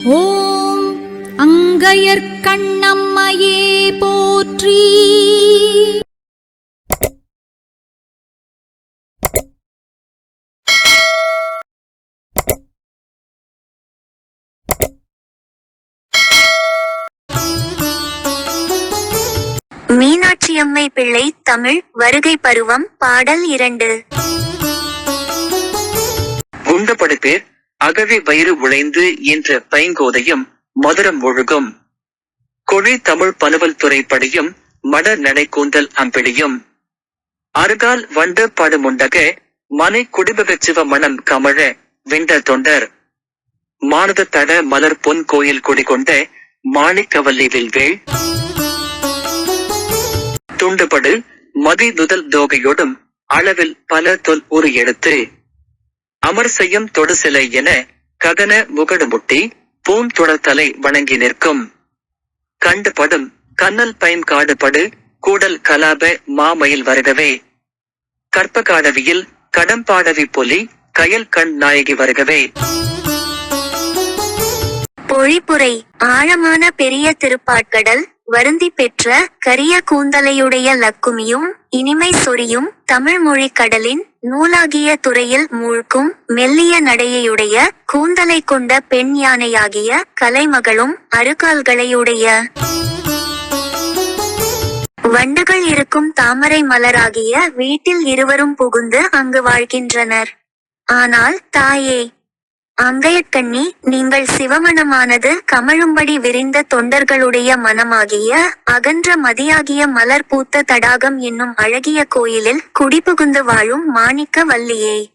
ஓம் அங்கையர்க்கண்ணம்மையே போற்றி. மீனாட்சியம்மை பிள்ளை தமிழ் வருகை பருவம் பாடல் இரண்டு. உண்டபடுப்பேர் அகவி வயிறு உழைந்து என்ற பைங்கோதையும் மதுரம் ஒழுகும். கொழி தமிழ் பனுவல் துறை படியும் மட நடைக்கூந்தல் அம்பிடியும். அருகால் வண்டு படுமுண்டக மனை குடிபகச் சிவ மணம் கமழ விண்ட தொண்டர். மானத தட மலர் பொன் கோயில் குடிகொண்ட மாணிக்கவல்லி வில்வேள் துண்டுபடு மதி நுதல் தோகையோடும் அளவில் பல தொல் உரு எடுத்து. அமர் செய்யும் தொடுசிலை என ககன முகடு முட்டி வணங்கி நிற்கும். கண்டுபடும் கண்ணல் பயன் காடுபடு கூடல் கலாப மாமயில் வருகவே. கற்பகாடவியில் கடம்பாடவி பொலி கயல் கண் நாயகி வருகவே. பொழிப்புரை ஆழமான பெரிய திருப்பாட்கடல் வருந்தி பெற்ற கரிய கூந்தலையுடைய லக்குமியும் இனிமை சொரியும் தமிழ் மொழி கடலின் நூலாகிய துறையில் மூழ்கும் மெல்லிய நடையையுடைய கூந்தலை கொண்ட பெண் யானையாகிய கலைமகளும் அருகால்களையுடைய வண்டுகள் இருக்கும் தாமரை மலராகிய வீட்டில் இருவரும் புகுந்து அங்கு வாழ்கின்றனர். ஆனால் தாயே அங்கையக்கண்ணி நீங்கள் சிவமணமானது கமழும்படி விரிந்த தொண்டர்களுடைய மனமாகிய அகன்ற மதியாகிய மலர் பூத்த தடாகம் என்னும் அழகிய கோயிலில் குடிபுகுந்து வாழும் மாணிக்க வல்லியே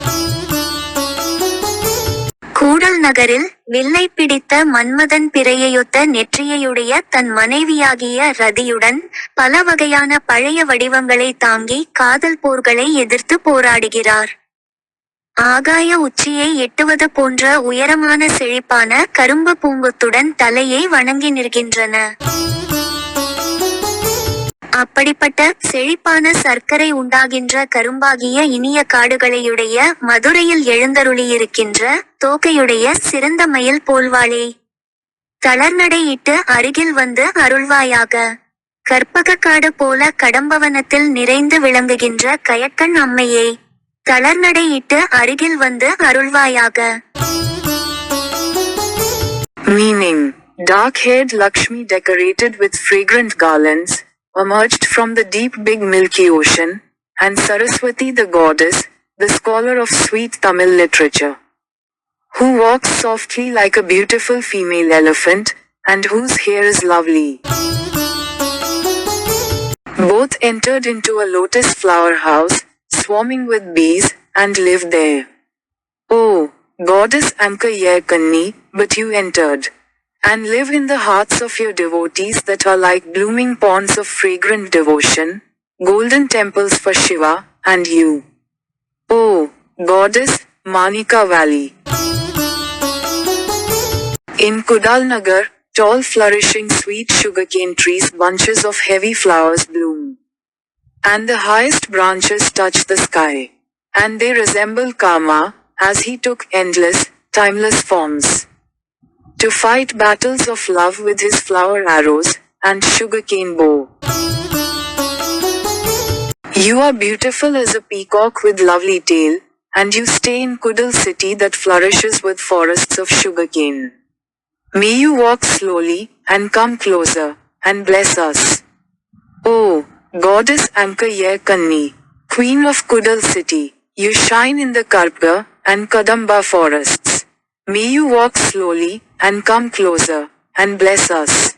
கூடல் நகரில் வில்லை பிடித்த மன்மதன் பிறையொத்த நெற்றியையுடைய தன் மனைவியாகிய ரதியுடன் பல வகையான பழைய வடிவங்களை தாங்கி காதல் போர்களை எதிர்த்து போராடுகிறார். ஆகாய உச்சியை எட்டுவது போன்ற உயரமான செழிப்பான கரும்பு பூங்கத்துடன் தலையை வணங்கி நிற்கின்றன. அப்படிப்பட்ட செழிப்பான சர்க்கரை உண்டாகின்ற கரும்பாகிய இனிய காடுகளையுடைய மதுரையில் எழுந்தருளியிருக்கின்ற தோகையுடைய சிறந்த மயில் போல்வாளே. தளர்நடையிட்டு அருகில் வந்து அருள்வாயாக. கற்பக காடு போல கடம்பவனத்தில் நிறைந்து விளங்குகின்ற கயக்கன் அம்மையே. தளர்நடையிட்டு அருகில் வந்து அருள்வாயாக Meaning, dark haired Lakshmi decorated with fragrant garlands, emerged from the deep big milky ocean, and Saraswati the goddess, the scholar of sweet Tamil literature. Who walks softly like a beautiful female elephant, and whose hair is lovely. Both entered into a lotus flower house, swarming with bees, and lived there. Oh, goddess Anka Kanni, but you entered. And live in the hearts of your devotees that are like blooming ponds of fragrant devotion, golden temples for Shiva, and you. Oh, goddess, Manika Valley. In Kudalnagar, tall flourishing sweet sugarcane trees bunches of heavy flowers bloom. And the highest branches touch the sky. And they resemble Kama, as he took endless, timeless forms. To fight battles of love with his flower arrows, and sugarcane bow. You are beautiful as a peacock with lovely tail, and you stay in Kudal city that flourishes with forests of sugarcane. May you walk slowly, and come closer, and bless us. Oh, Goddess Anka Kanni, Queen of Kudal city, you shine in the Karpa and Kadamba forests. May you walk slowly, and come closer, and bless us.